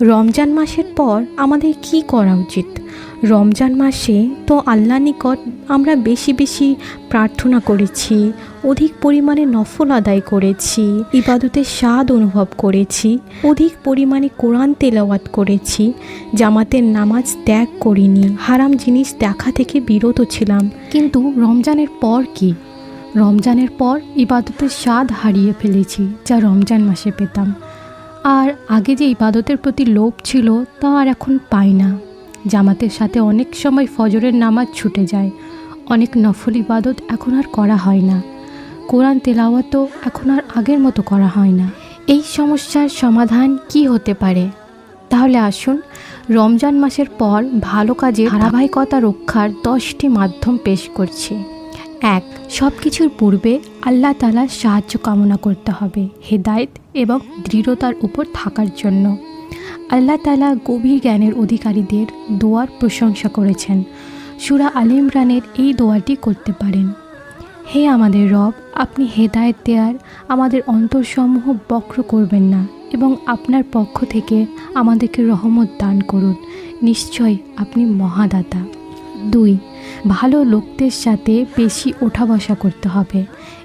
রমজান মাসের পর আমাদের কি করা উচিত? রমজান মাসে তো আল্লাহ নিকট আমরা বেশি বেশি প্রার্থনা করেছি, অধিক পরিমাণে নফল আদায় করেছি, ইবাদতের স্বাদ অনুভব করেছি, অধিক পরিমাণে কোরআন তেলাওয়াত করেছি, জামাতের নামাজ ত্যাগ করিনি, হারাম জিনিস দেখা থেকে বিরত ছিলাম। কিন্তু রমজানের পর কি? রমজানের পর ইবাদতের স্বাদ হারিয়ে ফেলেছি, যা রমজান মাসে পেতাম। আর আগে যে ইবাদতের প্রতি লোভ ছিল, তা আর এখন পাই না। জামাতের সাথে অনেক সময় ফজরের নামাজ ছুটে যায়। অনেক নফল ইবাদত এখন আর করা হয় না। কোরআন তেলাওয়াতও এখন আর আগের মতো করা হয় না। এই সমস্যার সমাধান কি হতে পারে? তাহলে আসুন, রমজান মাসের পর ভালো কাজে ধারাবাহিকতা রক্ষার দশটি মাধ্যম পেশ করছি। এক সব কিছুর পূর্বে আল্লাহ তালার সাহায্য কামনা করতে হবে, হেদায়েত এবং দৃঢ়তার উপর থাকার জন্য। আল্লাহ তালা গভীর জ্ঞানের অধিকারীদের দোয়ার প্রশংসা করেছেন। সুরা আল ইমরানের এই দোয়াটি করতে পারেন। হে আমাদের রব, আপনি হেদায়েত দেয়ার আমাদের অন্তরসমূহ বক্র করবেন না এবং আপনার পক্ষ থেকে আমাদেরকে রহমত দান করুন। নিশ্চয় আপনি মহাদাতা। দুই ভালো লোকদের সাথে বেশি ওঠা বসা করতে হবে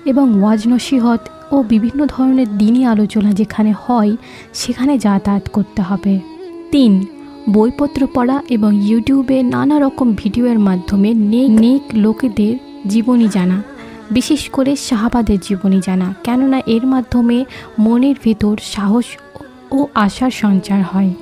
এবং ওয়াজ নসিহত ও বিভিন্ন ধরনের দিনই আলোচনা যেখানে হয়, সেখানে যাতায়াত করতে হবে। তিন, বইপত্র পড়া এবং ইউটিউবে নানা রকম ভিডিওর মাধ্যমে নেক নেক লোকেদের জীবনী জানা, বিশেষ করে শাহাবাদের জীবনী জানা, কেননা এর মাধ্যমে মনের ভেতর সাহস ও আশার সঞ্চার হয়।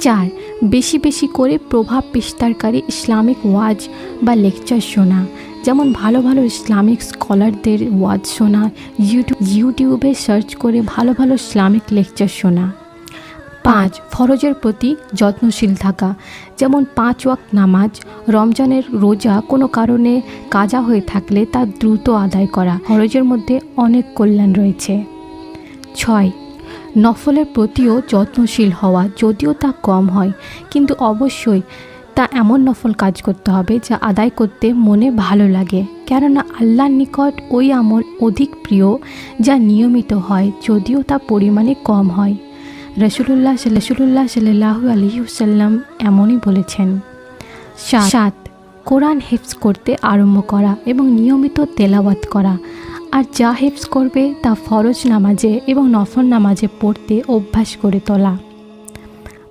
চার, বেশি বেশি করে প্রভাব বিস্তারকারী ইসলামিক ওয়াজ বা লেকচার শোনা। যেমন ভালো ভালো ইসলামিক স্কলারদের ওয়াজ শোনা ইউটিউব ইউটিউবে সার্চ করে ভালো ভালো ইসলামিক লেকচার শোনা। পাঁচ, ফরজের প্রতি যত্নশীল থাকা। যেমন পাঁচ ওয়াক্ত নামাজ, রমজানের রোজা কোনো কারণে কাজা হয়ে থাকলে তা দ্রুত আদায় করা। ফরজের মধ্যে অনেক কল্যাণ রয়েছে। ছয় নফলের প্রতিও যত্নশীল হওয়া যদিও তা কম হয়, কিন্তু অবশ্যই তা এমন নফল কাজ করতে হবে যা আদায় করতে মনে ভালো লাগে। কেননা আল্লাহর নিকট ওই আমল অধিক প্রিয় যা নিয়মিত হয়, যদিও তা পরিমাণে কম হয়। রসুল্লাহ রসুল্লাহ সাল্লাহ আলহিউসাল্লাম এমনই বলেছেন সাত, কোরআন হেফজ করতে আরম্ভ করা এবং নিয়মিত তেলাওয়াত করা। আর যা হেফজ করবে তা ফরজ নামাজে এবং নফল নামাজে পড়তে অভ্যাস করে তোলা।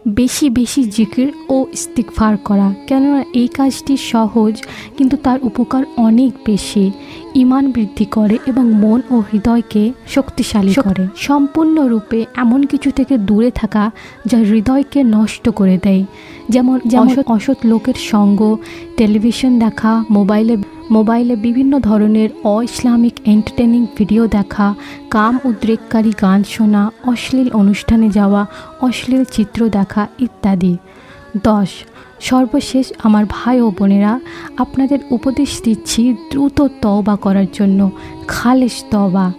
বেশি বেশি জিকির ও ইস্তিকফার করা কেননা এই কাজটি সহজ কিন্তু তার উপকার অনেক বেশি। ইমান বৃদ্ধি করে এবং মন ও হৃদয়কে শক্তিশালী করে। সম্পূর্ণরূপে এমন কিছু থেকে দূরে থাকা যা হৃদয়কে নষ্ট করে দেয়। যেমন যেমন অসৎ লোকের সঙ্গ টেলিভিশন দেখা মোবাইলে মোবাইলে বিভিন্ন ধরনের অ ইসলামিক এন্টারটেনিং ভিডিও দেখা কাম উদ্রেককারী গান শোনা অশ্লীল অনুষ্ঠানে যাওয়া অশ্লীল চিত্র দেখা ইত্যাদি। দশ সর্বশেষ আমার ভাই ও বোনেরা আপনাদের উপদেশ দিচ্ছি দ্রুত তওবা করার জন্য খালেস তওবা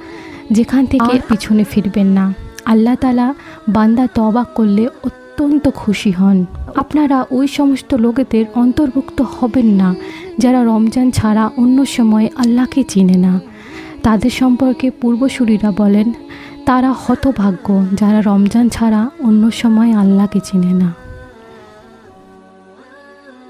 যেখান থেকে পিছনে ফিরবেন না। আল্লাহ তালা বান্দা তওবা করলে অত্যন্ত খুশি হন। আপনারা ওই সমস্ত লোকেদের অন্তর্ভুক্ত হবেন না। যারা রমজান ছাড়া অন্য সময়ে আল্লাহকে চিনে না, তাদের সম্পর্কে পূর্বসূরীরা বলেন, তারা হতভাগ্য যারা রমজান ছাড়া অন্য সময় আল্লাহকে চিনে না।